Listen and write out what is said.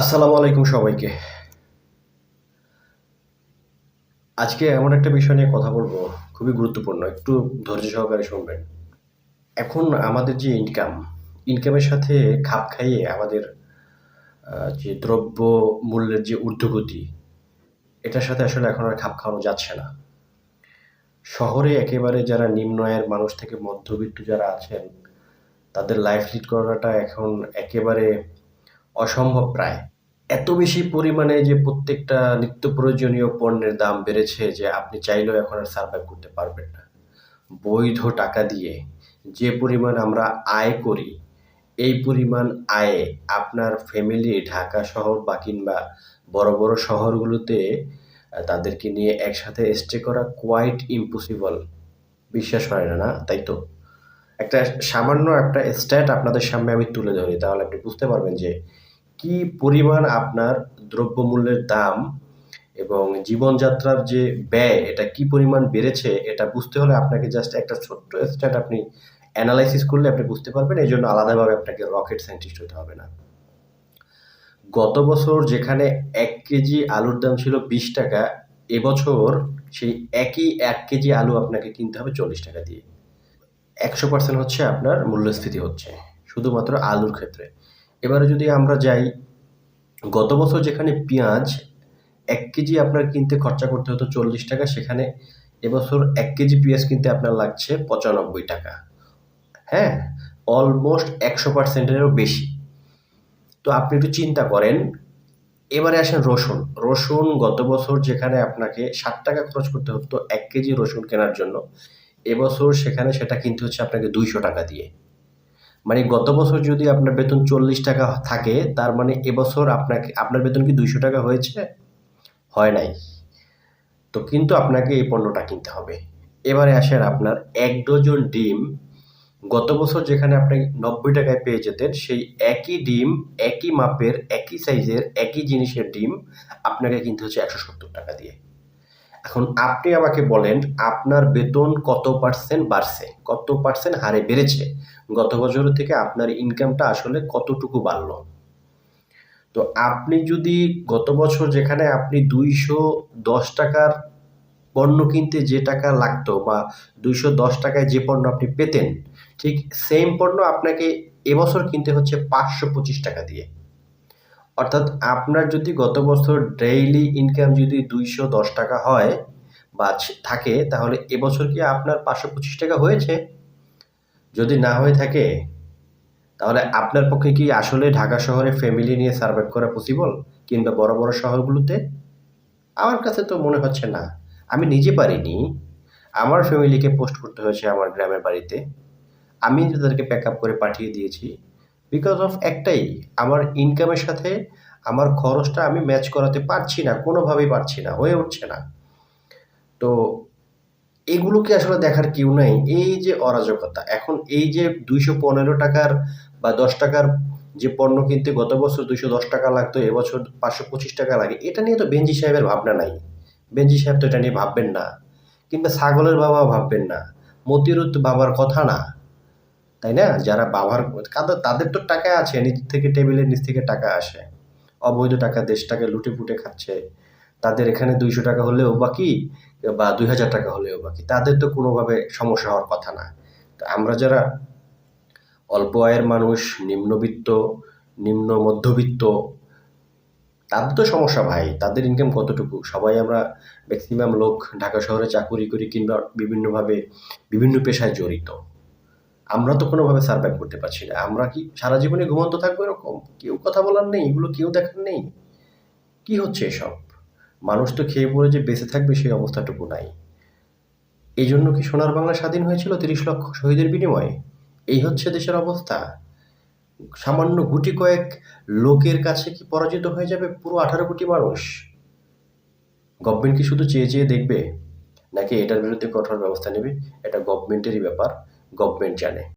আসসালামু আলাইকুম সবাইকে। আজকে এমন একটা বিষয় নিয়ে কথা বলব, খুবই গুরুত্বপূর্ণ, একটু ধৈর্য সহকারে শুনবেন। এখন আমাদের যে ইনকাম ইনকামের সাথে খাপ খাইয়ে আমাদের যে দ্রব্য মূল্যের যে ঊর্ধ্বগতি, এটার সাথে আসলে এখন আর খাপ খাওয়ানো যাচ্ছে না। শহরে একেবারে যারা নিম্ন আয়ের মানুষ থেকে মধ্যবিত্ত যারা আছেন, তাদের লাইফ লিড করাটা এখন একেবারে অসম্ভব প্রায়। এত বেশি পরিমাণে যে প্রত্যেকটা নিত্য প্রয়োজনীয় পণ্যের দাম বেড়েছে যে আপনি চাইলেও এখন আর সার্ভাইভ করতে পারবেন না। বৈধ টাকা দিয়ে যে পরিমাণ আমরা আয় করি, এই পরিমাণ আয়ে আপনার ফ্যামিলি ঢাকা শহর বা কিংবা বড় বড় শহরগুলোতে তাদেরকে নিয়ে একসাথে স্টে করা কোয়াইট ইম্পসিবল বিশ্বাস হয় না না? তাই তো? একটা সামান্য একটা স্ট্যাট আপনাদের সামনে আমি তুলে ধরি, তাহলে আপনি বুঝতে পারবেন যে কি পরিমাণ আপনার দ্রব্যমূল্যের দাম এবং জীবনযাত্রার যে ব্যয়, এটা কি পরিমাণ বেড়েছে, এটা বুঝতে হলে আপনাকে জাস্ট একটা ছোট্ট স্ট্যাট আপনি অ্যানালাইসিস করলে আপনি বুঝতে পারবেন। এই জন্য আলাদাভাবে আপনাকে রকেট সায়েন্টিস্ট হতে হবে না। গত বছর যেখানে এক কেজি আলুর দাম ছিল বিশ টাকা, এবছর সেই একই এক কেজি আলু আপনাকে কিনতে হবে চল্লিশ টাকা দিয়ে। একশো পার্সেন্ট হচ্ছে আপনার মূল্যস্ফীতি হচ্ছে, শুধুমাত্র আলুর ক্ষেত্রে। এবারে যদি আমরা যাই, গত বছর যেখানে পেঁয়াজ এক কেজি আপনার কিনতে খরচা করতে হতো চল্লিশ টাকা, সেখানে এবছর এক কেজি পেঁয়াজ কিনতে আপনার লাগছে পঁচানব্বই টাকা। হ্যাঁ অলমোস্ট একশো পার্সেন্টেরও বেশি। তো আপনি একটু চিন্তা করেন, এবারে আসেন রসুন। রসুন গত বছর যেখানে আপনাকে ষাট টাকা খরচ করতে হতো এক কেজি রসুন কেনার জন্য, এবছর সেখানে সেটা কিনতে হচ্ছে আপনাকে দুইশো টাকা দিয়ে। মানে গত বছর যদি আপনার বেতন চল্লিশ টাকা থাকে তার মানে এবছর আপনাকে আপনার বেতন কি দুইশো টাকা হয়েছে? হয়। নাই। তো কিন্তু আপনাকে এই পণ্যটা কিনতে হবে। এবারে আসেন আপনার এক ডজন ডিম। গত বছর যেখানে আপনি নব্বই টাকায় পেয়ে যেতেন সেই একই ডিম একই মাপের একই সাইজের একই জিনিসের ডিম আপনাকে কিনতে হচ্ছে একশো সত্তর টাকা দিয়ে। এখন আপনি আমাকে বলেন, আপনার বেতন কত পার্সেন্ট বাড়ছে? কত পার্সেন্ট হারে বেড়েছে? গত বছর থেকে আপনার ইনকামটা আসলে কতটুকু বাড়লো? তো আপনি যদি গত বছর যেখানে আপনি দুইশো দশ টাকার পণ্য কিনতে যে টাকা লাগতো বা দুইশো দশ টাকায় যে পণ্য আপনি পেতেন, ঠিক সেম পণ্য আপনাকে এবছর কিনতে হচ্ছে পাঁচশো পঁচিশ টাকা দিয়ে। অর্থাৎ আপনার যদি গত বছর ডেইলি ইনকাম যদি দুইশো দশ টাকা হয় বা থাকে, তাহলে এবছর কি আপনার পাঁচশো পঁচিশ টাকা হয়েছে? যদি না হয়ে থাকে, তাহলে আপনার পক্ষে কি আসলে ঢাকা শহরে ফ্যামিলি নিয়ে সার্ভাইভ করা পসিবল কিংবা বড় বড় শহরগুলোতে? আমার কাছে তো মনে হচ্ছে না। আমি নিজে পারিনি। আমার ফ্যামিলিকে পোস্ট করতে হয়েছে আমার গ্রামের বাড়িতে। আমি তাদেরকে প্যাক আপ করে পাঠিয়ে দিয়েছি। বিকজ অফ একটাই, আমার ইনকামের সাথে আমার খরচটা আমি ম্যাচ করাতে পারছি না, কোনোভাবেই পারছি না, হয়ে উঠছে না। তো এগুলোকে আসলে দেখার কেউ নাই। এই যে অরাজকতা, এখন এই যে দুইশো পনেরো টাকার বা দশ টাকার যে পণ্য কিনতে গত বছর দুইশো দশ টাকা লাগতো, এবছর পাঁচশো পঁচিশ টাকা লাগে, এটা নিয়ে তো বেঞ্জি সাহেবের ভাবনা নাই। বেঞ্জি সাহেব তো এটা নিয়ে ভাববেন না, কিংবা ছাগলের বাবা ভাববেন না। মতিরুত বাবার কথা না। তাই না? যারা বাবার কাদের তাদের তো টাকা আছে, নিচ থেকে টেবিলের নিচ থেকে টাকা আসে। অবৈধ টাকা দেশটাকে লুটে পুটে খাচ্ছে। তাদের এখানে দুইশো টাকা হলেও বাকি, বা দুই হাজার টাকা হলেও বাকি। তাদের তো কোনোভাবে সমস্যা হওয়ার কথা না। তো আমরা যারা অল্প আয়ের মানুষ, নিম্নবিত্ত, নিম্ন মধ্যবিত্ত, তাদের তো সমস্যা ভাই। তাদের ইনকাম কতটুকু? সবাই আমরা ম্যাক্সিমাম লোক ঢাকা শহরে চাকুরি করি কিংবা বিভিন্নভাবে বিভিন্ন পেশায় জড়িত। আমরা তো কোনোভাবে সার্ভাইভ করতে পারছি না। আমরা কি সারা জীবনে ঘুমন্ত থাকব এরকম? কেউ কথা বলার নেই, এগুলো কেউ দেখার নেই। কি হচ্ছে এসব? মানুষ তো খেয়ে পড়ে যে বেঁচে থাকবে সেই অবস্থাটুকু নাই। এই জন্য কি সোনার বাংলা স্বাধীন হয়েছিল তিরিশ লক্ষ শহীদের বিনিময়ে? এই হচ্ছে দেশের অবস্থা। সামান্য গুটি কয়েক লোকের কাছে কি পরাজিত হয়ে যাবে পুরো আঠারো কোটি মানুষ? গভর্নমেন্ট কি শুধু চেয়ে চেয়ে দেখবে? নাকি এটার বিরুদ্ধে কঠোর ব্যবস্থা নেবে? এটা গভর্নমেন্টেরই ব্যাপার। গভর্নমেন্ট জানে।